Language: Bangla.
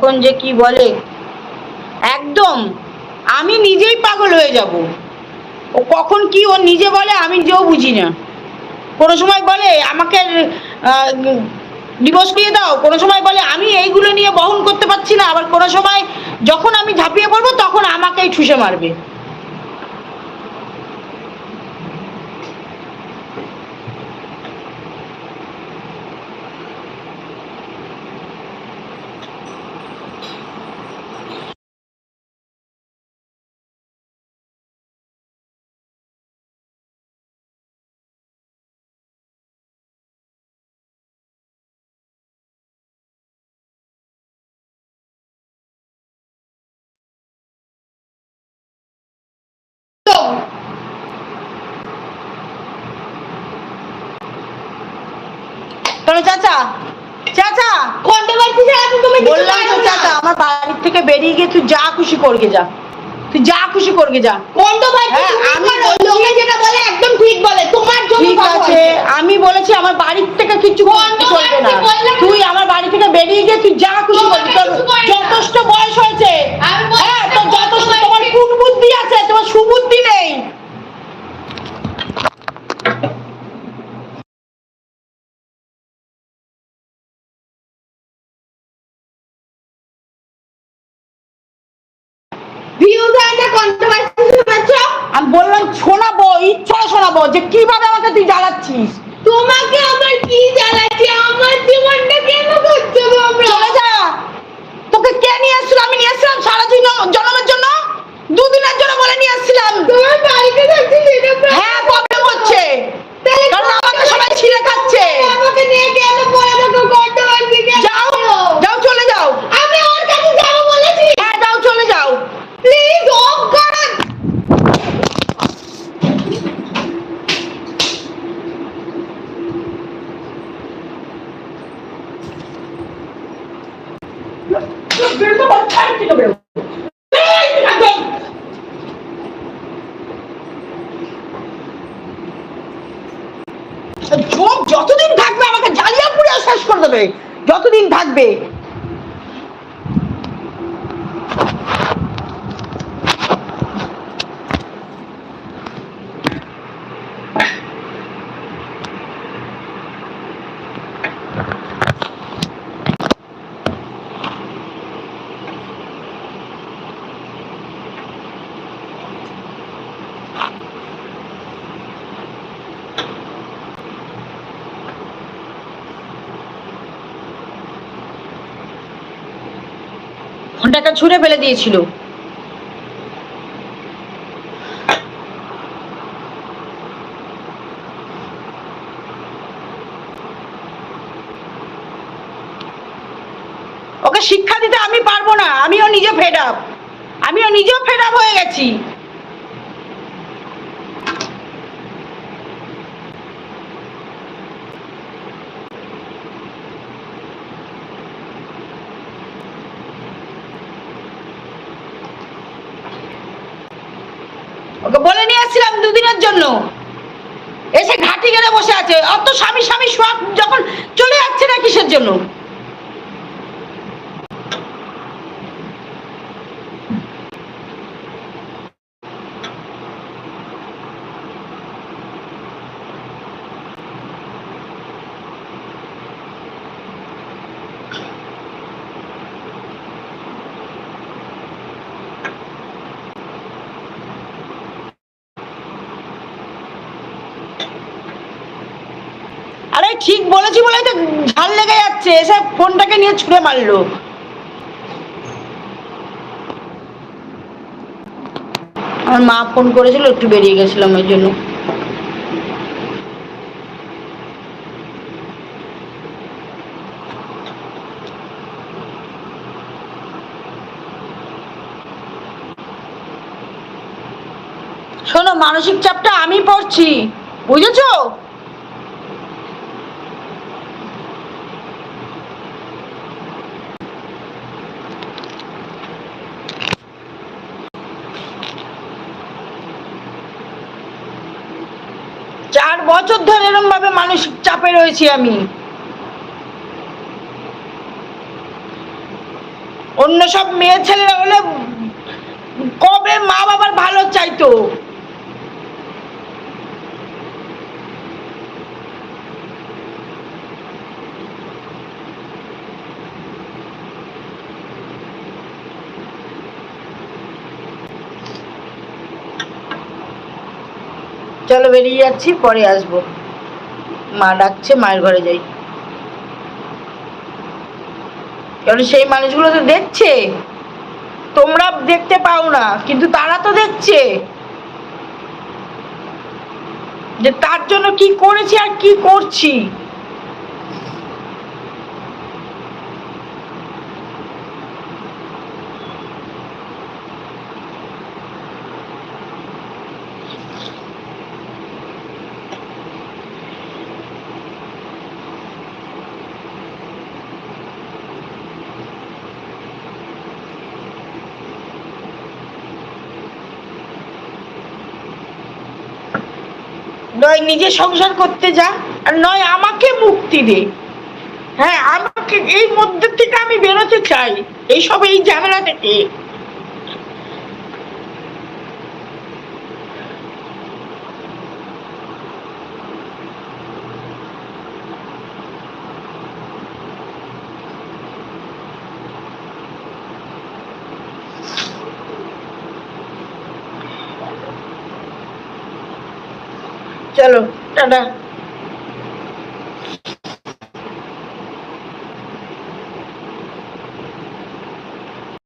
কখন যে কি বলে? একদম, আমি নিজেই পাগল হয়ে যাব। ও কখন কি ও নিজে বলে, আমি নিজেও বুঝি না। কোনো সময় বলে, আমাকে ডিভোর্স দিয়ে দাও। কোনো সময় বলে, আমি এইগুলো নিয়ে বহন করতে পারছি না। আবার কোনো সময় যখন আমি ঝাঁপিয়ে পড়ব, তখন আমাকেই ঠুসে মারবে। চাচা? চাচা কন্ট্রোভার্সি ছাড়া তো তুমি বললাম তো চাচা আমার বাড়ির থেকে বেরিয়ে গিয়ে তুই যা খুশি করগে যা। তুই যা খুশি করগে যা। কন্ট্রোভার্সি হ্যাঁ, আমি লোকে যেটা বলে একদম ঠিক বলে। তোমার জন্য ঠিক আছে আমি বলেছি আমার বাড়ির থেকে কিছু করতে চলবে না। তুই আমার বাড়ি থেকে বেরিয়ে গিয়ে তুই যা খুশি করবি। তোর। যথেষ্ট বয়স হয়েছে আমি বলছি হ্যাঁ না, তোর যথেষ্ট বয়স তোমার হয়েছে। কুটবুদ্ধি আছে তোমার সুবুদ্ধি নেই হয় না কন্ট্রোভার্সি আমি বললাম শোনাবো ইচ্ছা শোনাবো যে কীভাবে আমাকে তুই জ্বালাচ্ছিস? তোমাকে আমার কি জ্বালাচ্ছে? আমার জীবনটা কেন করছ তোমরা চলে যা তোকে কে নিয়ে এসেছিল আমি নিয়ে এসেছিলাম সারা জীবন- জন্মের জন্য দুদিনের জন্য বলে নিয়ে এসেছিলাম তোমার বাড়িতে যাচ্ছি সেটা problem হ্যাঁ প্রবলেম হচ্ছে তাহলে কারণ আমাকে সবাই ছিঁড়ে খাচ্ছে আমাকে নিয়ে কেন পড়ে থাকো কন্ট্রোভার্সি যাও যাও চলে যাও আমি ওর কাছে যাব বলেছি হ্যাঁ যাও চলে যাও প্লিজ অফ করুন বেরোতে বল, ছাড় থেকে বেরো। এই, একদম। যোগ যতদিন থাকবে আমাকে জ্বালিয়ে পুড়ে শেষ করে দেবে। যতদিন থাকবে। ফোনটাকে ছুঁড়ে ফেলে দিয়েছিল। ওকে শিক্ষা দিতে আমি পারব না, আমিও নিজে ফেড আপ আমিও নিজেও ফেড আপ হয়ে গেছি ওকে বলে দুদিনের জন্য। এসে ঘাটি গেলে বসে আছে। অত স্বামী স্বামী সব যখন চলে যাচ্ছে না কিসের জন্য? ঠিক বলেছি বলেই তো ঝাল লেগে যাচ্ছে এসে ফোনটাকে নিয়ে ছুঁড়ে মারলো। আমার মা ফোন করেছিল, একটু বেরিয়ে গেছিলাম ওই জন্য। শোনো, মানসিক চাপটা আমি পড়ছি, বুঝেছ? বছর ধরে এরকম ভাবে মানসিক চাপে রয়েছি আমি। অন্য সব মেয়ে ছেলেরা হলে কবে মা বাবার ভালো চাইতো? চলো বেরিয়ে যাচ্ছি, পরে আসব। মা ডাকছে, মায়ের ঘরে যাই। কারণ সেই মানুষগুলো তো দেখছে? তোমরা দেখতে পাও না, কিন্তু তারা তো দেখছে। যে তার জন্য কি করেছি আর কি করছি? নয়, নিজে সংসার করতে যা আর নয়, আমাকে মুক্তি দে। হ্যাঁ আমাকে এই মধ্যে থেকে আমি বেরোতে চাই। এইসব এই ঝামেলা থেকে। চলো টাটা।